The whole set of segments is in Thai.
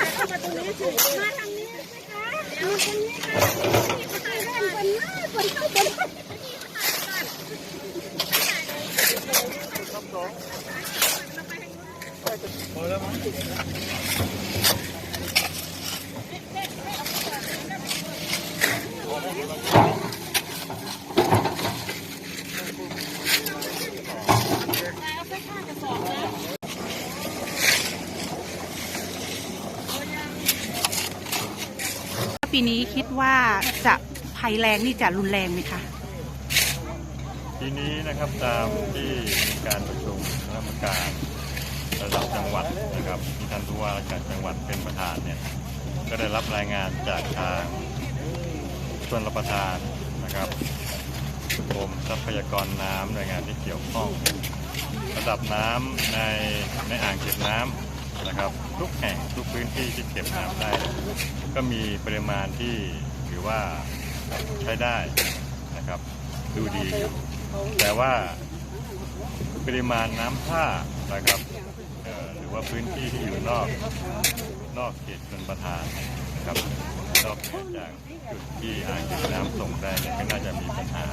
มาทางนี้สิคะมาทางนี้ค่ะถ่ายได้คนนี้คนเข้าคนเข้า ปีนี้คิดว่าจะภัยแรงนี่จะรุนแรงไหมคะทีนี้นะครับตามที่มีการประชุมคณะกรรมการ ระดับจังหวัดนะครับที่ท่านผู้ว่าราชการจังหวัดเป็นประธานเนี่ยก็ได้รับรายงานจากทางชนรับประทานนะครับกรมทรัพยากรน้ำหน่วยงานที่เกี่ยวข้อง ระดับน้ำในในอ่างเก็บน้ำนะครับทุกแห่งทุกพื้นที่ที่เก็บน้ำได้ ก็มีปริมาณที่ถือว่าใช้ได้นะครับดูดีอยู่แต่ว่าปริมาณน้ำท่านะครับ รือว่าพื้นที่ที่อยู่นอกนอกเขตชนประทานนะครับนอกจากจุดที่อ่างเก็บน้ำส่งได้เนี่ยก็น่าจะมีปัญหา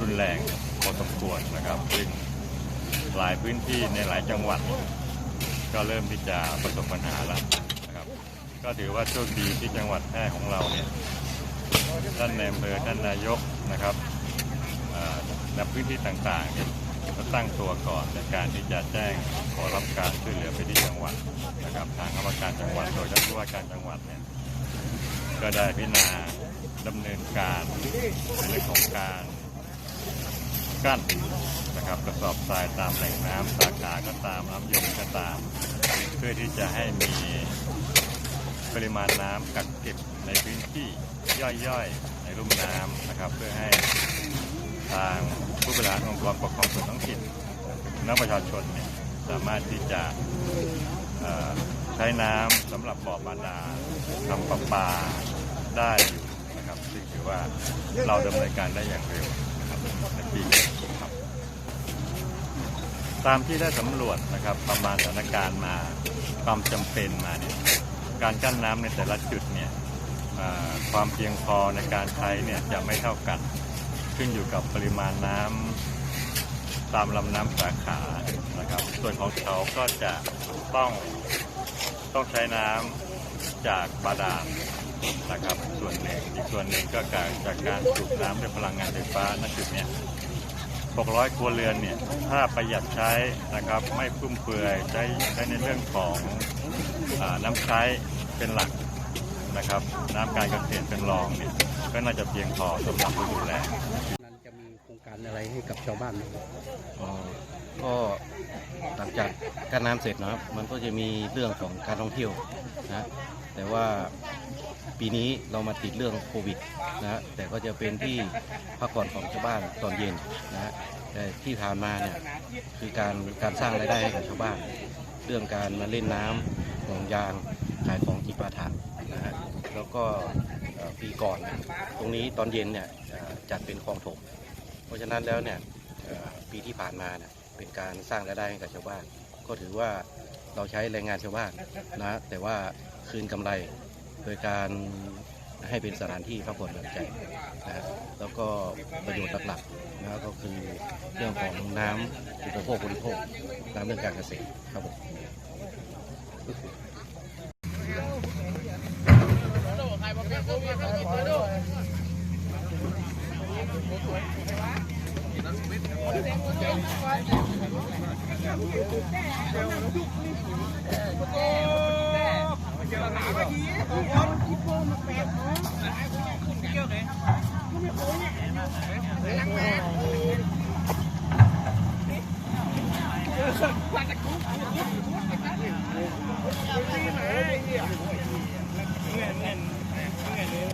รุนแรงพอสมควรนะครับซึ่งหลายพื้นที่ในหลายจังหวัด ก็เริ่มที่จะประสบปัญหาแล้วนะครับ ก็ถือว่าโชคดีที่จังหวัดแพร่ของเราเนี่ยท่านในอำเภอท่านนายกนะครับในพื้นที่ต่างๆ ก็ตั้งตัวก่อนในการที่จะแจ้งขอรับการช่วยเหลือไปที่จังหวัดนะครับทางคณะกรรมการจังหวัดโดยท่านผู้ว่าการจังหวัดเนี่ยก็ได้พิจารณาดำเนินการในเรื่องของการกั้นนะครับกระสอบทรายตามแหล่งน้ำสาขาก็ตามน้ำยมก็ตาม เพื่อที่จะให้มีปริมาณน้ำกักเก็บในพื้นที่ย่อยๆ ในลุ่มน้ำนะครับ เพื่อให้ ทางผู้บริหารองค์กรปกครองส่วนท้องถิ่นและประชาชนเนี่ยสามารถที่จะใช้น้ำสำหรับบ่อบาดาลทำประปาได้อยู่นะครับซึ่งถือว่าเราดำเนินการได้อย่างเร็วนะครับในปีนี้ครับตามที่ได้สำรวจนะครับประมาณสถานการณ์มาความจำเป็นมาเนี่ยการกั้นน้ำในแต่ละจุดเนี่ยความเพียงพอในการใช้เนี่ยจะไม่เท่ากัน ขึ้นอยู่กับปริมาณน้ำตามลำน้ำสาขานะครับ ส่วนของเขาก็จะต้องต้องใช้น้ำจากบาดาลนะครับส่วนหนึ่งอีกส่วนหนึ่งก็การจากการสูบน้ำด้วยพลังงานไฟฟ้าณจุดเนี้ย600 ครัวเรือนเนี่ยถ้าประหยัดใช้นะครับไม่ฟุ่มเฟือยใช้ใช้ในเรื่องของอน้ำใช้เป็นหลักนะครับ น้ำการเกษตรเป็นรองเนี่ย ก็น่าจะเพียงพอสำหรับผู้ดูแลนั้นจะมีโครงการอะไรให้กับชาวบ้านไหมครับอ๋อก็ต่างจากการน้ำเสร็จนะครับ มันก็จะมีเรื่องของการท่องเที่ยวนะแต่ว่าปีนี้เรามาติดเรื่องโควิดนะฮะแต่ก็จะเป็นที่พักผ่อนของชาวบ้านตอนเย็นนะฮะแต่ที่ผ่านมาเนี่ยคือการการสร้างรายได้ให้กับชาวบ้าน เรื่องการมาเล่นน้ำห่วงยางขายของจิปาถะนะฮะแล้วก็ ปีก่อนเนี่ยตรงนี้ตอนเย็นเนี่ยจัดเป็นคลองถม เพราะฉะนั้นแล้วเนี่ยปีที่ผ่านมาเนี่ยเป็นการสร้างรายได้ให้กับชาวบ้าน ก็ถือว่าเราใช้แรงงานชาวบ้านนะแต่ว่าคืนกำไรโดยการให้เป็นสถานที่พักผ่อนหย่อนใจนะแล้วก็ประโยชน์หลักๆนะก็คือเรื่องของน้ำอุปโภคบริโภคน้ำเรื่องการเกษตรครับผม Hãy không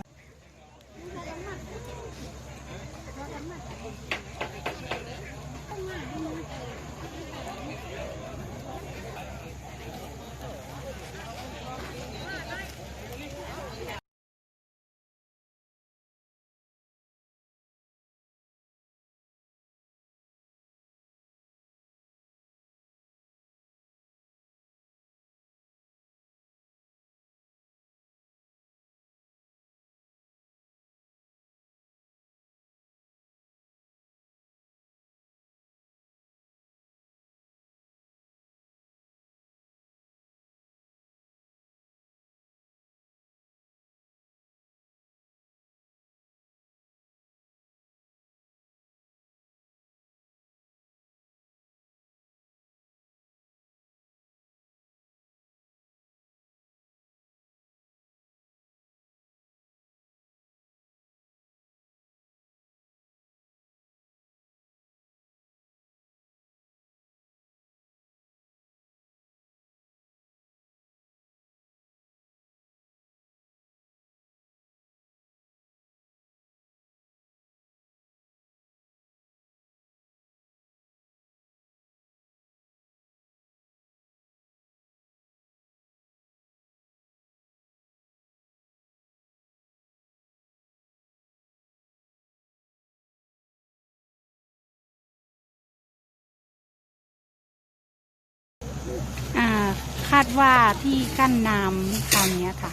คาดว่าที่กั้นน้ำคราวนี้ค่ะ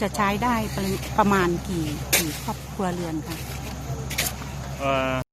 จะใช้ได้ประมาณกี่กี่ครอบครัวเรือนคะ